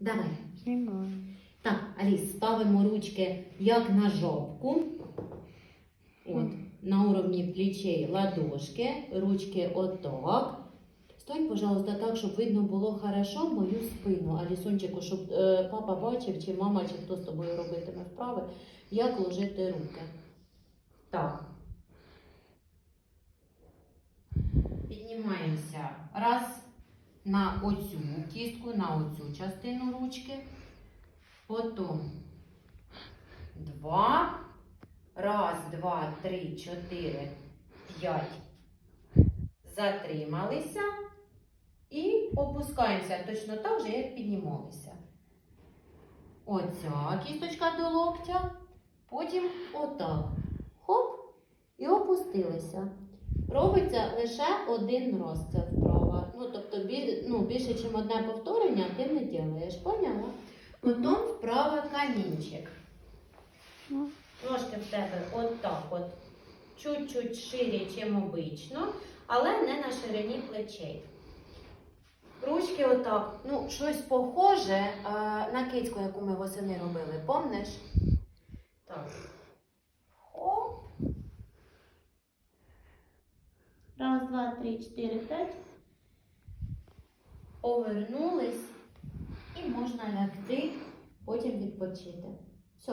Давай. Знімаю. Так, Аліс, ставимо ручки як на жопку. От, на уровні плечей ладошки, ручки отак. Стань, пожалуйста, так, щоб видно було хорошо мою спину. Алісончику, щоб е, папа бачив, чи мама, чи хто з тобою робитиме вправи, як ложити руки. Так. Піднімаємося раз на оцю кістку, на оцю частину ручки. Потім два. Раз, два, три, чотири, п'ять. Затрималися. І опускаємося точно так же, як піднімалися. Оця кісточка до локтя. Потім отак. Хоп. І опустилися. Робиться лише один раз ця вправа. Ну, тобто, ну, більше, ніж одне повторення, ти не ділаєш, поняла? Потім вправа камінчик. Ну. Трошки в тебе отак от. Чуть-чуть ширі, ніж обично, але не на ширині плечей. Ручки отак. Ну, щось похоже а, на кицьку, яку ми восени робили, помниш? Так. Хоп. Раз, два, три, чотири, п'ять. Повернулись і можна лягти, потім відпочити. Все,